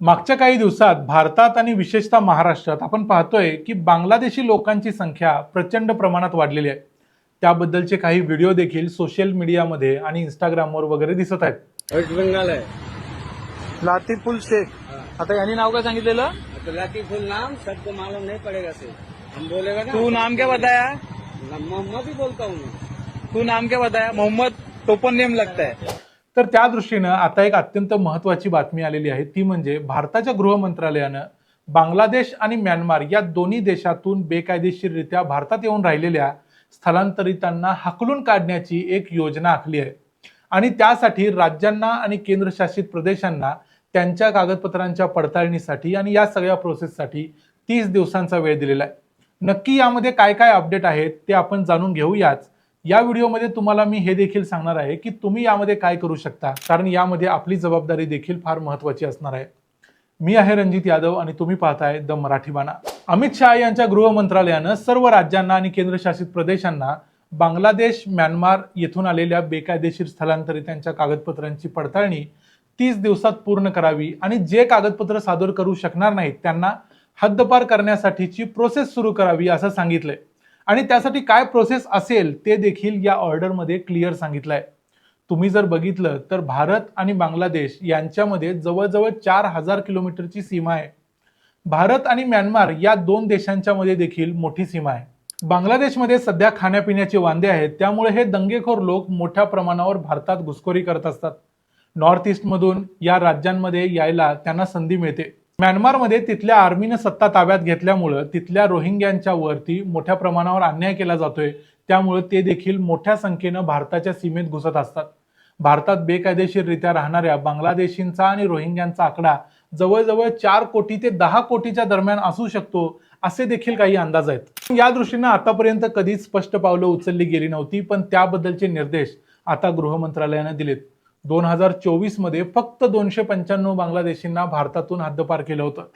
मागच्या काही दिवसात भारतात आणि विशेषतः महाराष्ट्रात आपण पाहतोय की बांगलादेशी लोकांची संख्या प्रचंड प्रमाणात वाढलेली आहे. त्याबद्दलचे काही व्हिडिओ देखील सोशल मीडियामध्ये आणि इंस्टाग्रामवर वगैरे दिसत आहेत. वेस्ट बंगाल है लातीफुल शेख. आता यांनी नाव काय सांगितलेलं? तो लातीफुल नाम सबको मालूम नहीं पड़ेगा से हम बोलेगा ना. तू नाम क्या बताया? मोहम्मद ही बोलता हूँ मैं तू नाम क्या बताया? मोहम्मद टोपन नेम लगता है. तर त्या दृष्टीनं आता एक अत्यंत महत्वाची बातमी आलेली आहे. ती म्हणजे भारताच्या गृह मंत्रालयानं बांगलादेश आणि म्यानमार या दोन्ही देशातून बेकायदेशीररित्या भारतात येऊन राहिलेल्या स्थलांतरितांना हाकलून काढण्याची एक योजना आखली आहे. आणि त्यासाठी राज्यांना आणि केंद्रशासित प्रदेशांना त्यांच्या कागदपत्रांच्या पडताळणीसाठी आणि या सगळ्या प्रोसेससाठी तीस दिवसांचा वेळ दिलेला आहे. नक्की यामध्ये काय काय अपडेट आहेत ते आपण जाणून घेऊयाच. या व्हिडिओमध्ये तुम्हाला मी हे देखील सांगणार आहे की तुम्ही यामध्ये काय करू शकता कारण यामध्ये आपली जबाबदारी देखील फार महत्वाची असणार आहे. मी आहे रणजित यादव आणि तुम्ही पाहताय द मराठी बाणा. अमित शहा यांच्या गृह मंत्रालयानं सर्व राज्यांना आणि केंद्रशासित प्रदेशांना बांगलादेश म्यानमार येथून आलेल्या बेकायदेशीर स्थलांतरितांच्या कागदपत्रांची पडताळणी तीस दिवसात पूर्ण करावी आणि जे कागदपत्र सादर करू शकणार नाहीत त्यांना हद्दपार करण्यासाठीची प्रोसेस सुरू करावी असं सांगितलंय. आणि त्यासाठी काय प्रोसेस असेल ते देखील या ऑर्डरमध्ये क्लिअर सांगितलं आहे तुम्ही जर बघितलं तर भारत आणि बांगलादेश यांच्यामध्ये जवळजवळ चार हजार किलोमीटरची सीमा आहे. भारत आणि म्यानमार या दोन देशांच्या मध्ये देखील मोठी सीमा आहे. बांगलादेशमध्ये सध्या खाण्यापिण्याचे वांदे आहेत त्यामुळे हे दंगेखोर लोक मोठ्या प्रमाणावर भारतात घुसखोरी करत असतात. नॉर्थ ईस्टमधून या राज्यांमध्ये यायला त्यांना संधी मिळते. म्यानमारमध्ये तिथल्या आर्मीनं सत्ता ताब्यात घेतल्यामुळं तिथल्या रोहिंग्यांच्या वरती मोठ्या प्रमाणावर अन्याय केला जातोय. त्यामुळे ते देखील मोठ्या संख्येनं भारताच्या सीमेत घुसत असतात. भारतात बेकायदेशीररित्या राहणाऱ्या बांगलादेशींचा आणि रोहिंग्यांचा आकडा जवळजवळ चार कोटी ते दहा कोटीच्या दरम्यान असू शकतो असे देखील काही अंदाज आहेत. या दृष्टीनं आतापर्यंत कधीच स्पष्ट पावलं उचलली गेली नव्हती पण त्याबद्दलचे निर्देश आता गृह मंत्रालयानं दिलेत. दोन हजार चोवीसमध्ये फक्त दोनशे पंच्याण्णव बांगलादेशींना भारतातून हद्दपार केलं होतं.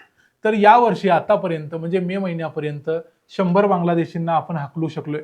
तर यावर्षी आतापर्यंत म्हणजे मे महिन्यापर्यंत शंभर बांगलादेशींना आपण हाकलू शकलोय.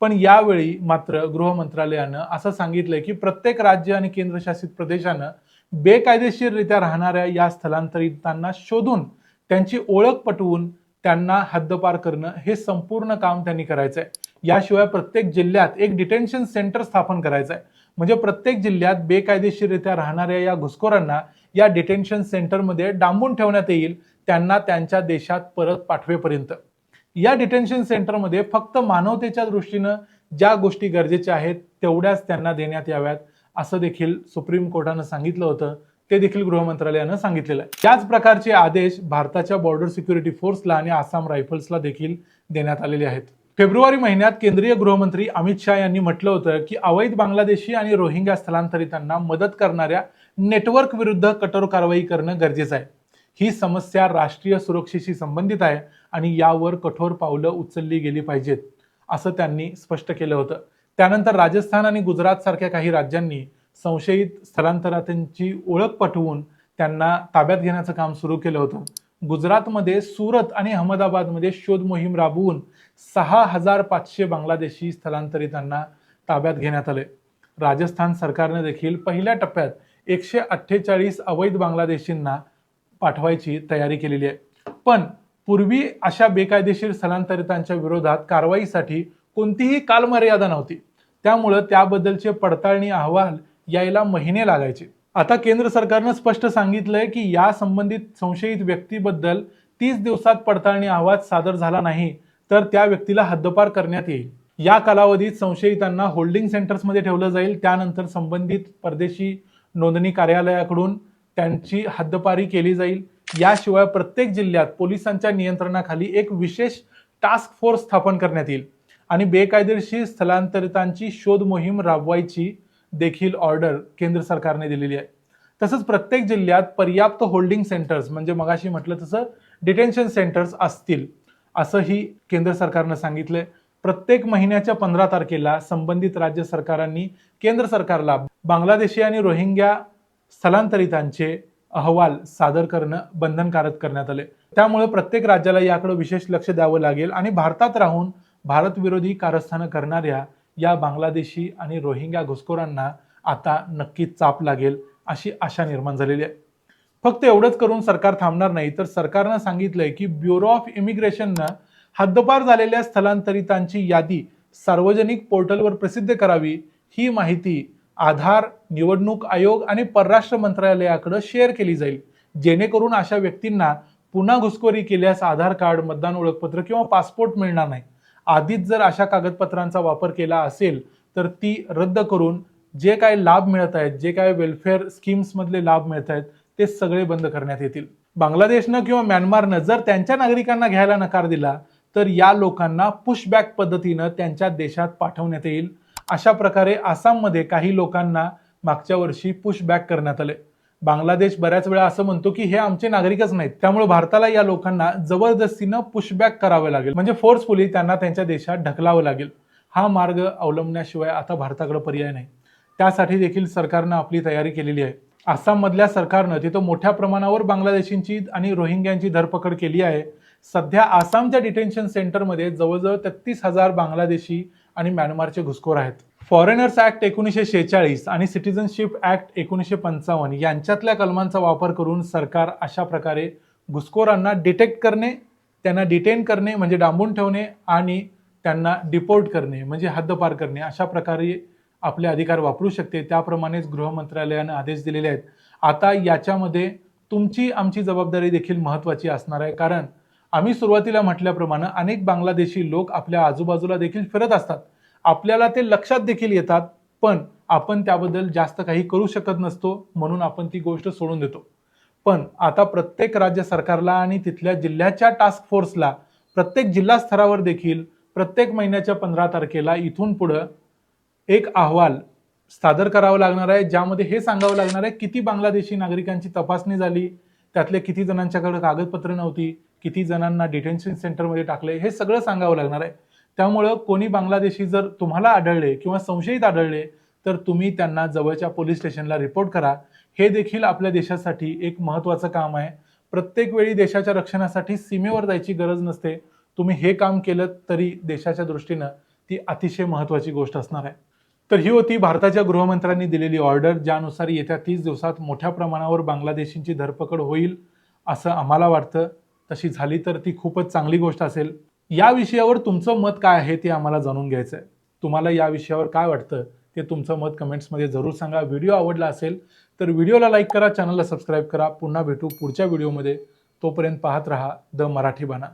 पण यावेळी मात्र गृह मंत्रालयानं असं सांगितलंय की प्रत्येक राज्य आणि केंद्रशासित प्रदेशानं बेकायदेशीररित्या राहणाऱ्या या स्थलांतरितांना शोधून त्यांची ओळख पटवून त्यांना हद्दपार करणं हे संपूर्ण काम त्यांनी करायचंय. याशिवाय प्रत्येक जिल्ह्यात एक डिटेन्शन सेंटर स्थापन करायचं आहे म्हणजे प्रत्येक जिल्ह्यात बेकायदेशीररित्या राहणाऱ्या या घुसखोरांना या डिटेन्शन सेंटरमध्ये डांबून ठेवण्यात येईल त्यांना त्यांच्या देशात परत पाठवेपर्यंत. या डिटेन्शन सेंटरमध्ये फक्त मानवतेच्या दृष्टीनं ज्या गोष्टी गरजेच्या आहेत तेवढ्याच त्यांना देण्यात याव्यात असं देखील सुप्रीम कोर्टानं सांगितलं होतं ते देखील गृह मंत्रालयानं सांगितलेलं आहे. त्याच प्रकारचे आदेश भारताच्या बॉर्डर सिक्युरिटी फोर्सला आणि आसाम रायफल्सला देखील देण्यात आलेले आहेत. फेब्रुवारी महिन्यात केंद्रीय गृहमंत्री अमित शहा यांनी म्हटलं होतं की अवैध बांगलादेशी आणि रोहिंग्या स्थलांतरितांना मदत करणाऱ्या नेटवर्क विरुद्ध कठोर कारवाई करणं गरजेचं आहे. ही समस्या राष्ट्रीय सुरक्षेशी संबंधित आहे आणि यावर कठोर पावलं उचलली गेली पाहिजेत असं त्यांनी स्पष्ट केलं होतं. त्यानंतर राजस्थान आणि गुजरात सारख्या काही राज्यांनी संशयित स्थलांतरितांची ओळख पटवून त्यांना ताब्यात घेण्याचं काम सुरू केलं होतं. गुजरातमध्ये सुरत आणि अहमदाबादमध्ये शोध मोहीम राबवून सहा हजार पाचशे बांगलादेशी स्थलांतरितांना ताब्यात घेण्यात आले. राजस्थान सरकारने देखील पहिल्या टप्प्यात एकशे अठ्ठेचाळीस अवैध बांगलादेशींना पाठवायची तयारी केलेली आहे. पण पूर्वी अशा बेकायदेशीर स्थलांतरितांच्या विरोधात कारवाईसाठी कोणतीही कालमर्यादा नव्हती. त्यामुळं त्याबद्दलचे पडताळणी अहवाल यायला महिने लागायचे. आता केंद्र सरकारनं स्पष्ट सांगितलंय की या संबंधित संशयित व्यक्तीबद्दल तीस दिवसात पडताळणी अहवाल सादर झाला नाही तर त्या व्यक्तीला हद्दपार करण्यात येईल. या कालावधीत संशयितांना होल्डिंग सेंटर्समध्ये ठेवलं जाईल. त्यानंतर संबंधित परदेशी नोंदणी कार्यालयाकडून त्यांची हद्दपारी केली जाईल. याशिवाय प्रत्येक जिल्ह्यात पोलिसांच्या नियंत्रणाखाली एक विशेष टास्क फोर्स स्थापन करण्यात येईल. आणि बेकायदेशीर स्थलांतरितांची शोध मोहीम राबवायची देखील ऑर्डर केंद्र सरकारने दिलेली आहे. तसंच प्रत्येक जिल्ह्यात पर्याप्त होल्डिंग सेंटर्स म्हणजे मगाशी म्हटलं तसं डिटेन्शन सेंटर्स असतील असंही केंद्र सरकारनं सांगितलंय. प्रत्येक महिन्याच्या पंधरा तारखेला संबंधित राज्य सरकारांनी केंद्र सरकारला बांगलादेशी आणि रोहिंग्या स्थलांतरितांचे अहवाल सादर करणं बंधनकारक करण्यात आले त्यामुळे प्रत्येक राज्याला याकडे विशेष लक्ष द्यावं लागेल आणि भारतात राहून भारतविरोधी कारस्थानं करणाऱ्या या बांगलादेशी आणि रोहिंग्या घुसखोरांना आता नक्कीच चाप लागेल अशी आशा निर्माण झालेली आहे. फक्त एवढंच करून सरकार थांबणार नाही तर सरकारनं सांगितलंय की ब्युरो ऑफ इमिग्रेशननं हद्दपार झालेल्या स्थलांतरितांची यादी सार्वजनिक पोर्टलवर प्रसिद्ध करावी ही माहिती आधार निवडणूक आयोग आणि परराष्ट्र मंत्रालयाकडे शेअर केली जाईल. जेणेकरून अशा व्यक्तींना पुन्हा घुसखोरी केल्यास आधार कार्ड मतदान ओळखपत्र किंवा पासपोर्ट मिळणार नाही. आधीच जर अशा कागदपत्रांचा वापर केला असेल तर ती रद्द करून जे काय लाभ मिळत आहेत जे काय वेलफेअर स्कीम्समधले लाभ मिळत आहेत ते सगळे बंद करण्यात येतील. बांगलादेशनं किंवा म्यानमारनं जर त्यांच्या नागरिकांना घ्यायला नकार दिला तर या लोकांना पुशबॅक पद्धतीनं त्यांच्या देशात पाठवण्यात येईल. अशा प्रकारे आसाममध्ये काही लोकांना मागच्या वर्षी पुशबॅक करण्यात आले. बांगलादेश बऱ्याच वेळा असं म्हणतो की हे आमचे नागरिकच नाहीत. त्यामुळे भारताला या लोकांना जबरदस्तीनं पुशबॅक करावं लागेल. म्हणजे फोर्सफुली त्यांना त्यांच्या देशात ढकलावं लागेल. हा मार्ग अवलंबण्याशिवाय आता भारताकडे पर्याय नाही. त्यासाठी देखील सरकारनं आपली तयारी केलेली आहे. आसाममधल्या सरकारनं तिथं मोठ्या प्रमाणावर बांगलादेशींची आणि रोहिंग्यांची धरपकड केली आहे. सध्या आसामच्या डिटेन्शन सेंटरमध्ये जवळजवळ तेहतीस हजार बांगलादेशी आणि म्यानमारचे घुसखोर आहेत. फॉरेनर्स ऍक्ट एकोणीसशे शेहेचाळीस आणि सिटिझनशिप ऍक्ट एकोणीसशे पंचावन्न यांच्यातल्या कलमांचा वापर करून सरकार अशा प्रकारे घुसखोरांना डिटेक्ट करणे त्यांना डिटेन करणे म्हणजे डांबून ठेवणे आणि त्यांना डिपोर्ट करणे म्हणजे हद्दपार करणे अशा प्रकारे आपले अधिकार वापरू शकते. त्याप्रमाणेच गृह मंत्रालयानं आदेश दिलेले आहेत. आता याच्यामध्ये तुमची आमची जबाबदारी देखील महत्त्वाची असणार आहे. कारण आम्ही सुरुवातीला म्हटल्याप्रमाणे अनेक बांगलादेशी लोक आपल्या आजूबाजूला देखील फिरत असतात. आपल्याला ते लक्षात देखील येतात पण आपण त्याबद्दल जास्त काही करू शकत नसतो म्हणून आपण ती गोष्ट सोडून देतो. पण आता प्रत्येक राज्य सरकारला आणि तिथल्या जिल्ह्याच्या टास्क फोर्सला प्रत्येक जिल्हा स्तरावर देखील प्रत्येक महिन्याच्या पंधरा तारखेला इथून पुढं एक अहवाल सादर करावा लागणार आहे ज्यामध्ये हे सांगावं लागणार आहे किती बांगलादेशी नागरिकांची तपासणी झाली त्यातले किती जणांच्याकडे कागदपत्र नव्हती किती जणांना डिटेन्शन सेंटरमध्ये टाकले हे सगळं सांगावं लागणार आहे. त्यामुळं कोणी बांगलादेशी जर तुम्हाला आढळले किंवा संशयित आढळले तर तुम्ही त्यांना जवळच्या पोलीस स्टेशनला रिपोर्ट करा. हे देखील आपल्या देशासाठी एक महत्त्वाचं काम आहे. प्रत्येक वेळी देशाच्या रक्षणासाठी सीमेवर जायची गरज नसते. तुम्ही हे काम केलं तरी देशाच्या दृष्टीनं ती अतिशय महत्त्वाची गोष्ट असणार आहे. तर ही होती भारताच्या गृहमंत्र्यांनी दिलेली ऑर्डर ज्यानुसार येत्या तीस दिवसात मोठ्या प्रमाणावर बांगलादेशींची धरपकड होईल असं आम्हाला वाटतं. तशी झाली तर ती खूपच चांगली गोष्ट असेल. या विषयावर तुमचं मत काय आहे ते आम्हाला जाणून घ्यायचं आहे तुम्हाला या विषयावर काय वाटतं ते तुमचं मत कमेंट्समध्ये जरूर सांगा. व्हिडिओ आवडला असेल तर व्हिडिओला लाईक करा चॅनलला सबस्क्राईब करा. पुन्हा भेटू पुढच्या व्हिडिओमध्ये. तोपर्यंत पाहत रहा द मराठी बाणा.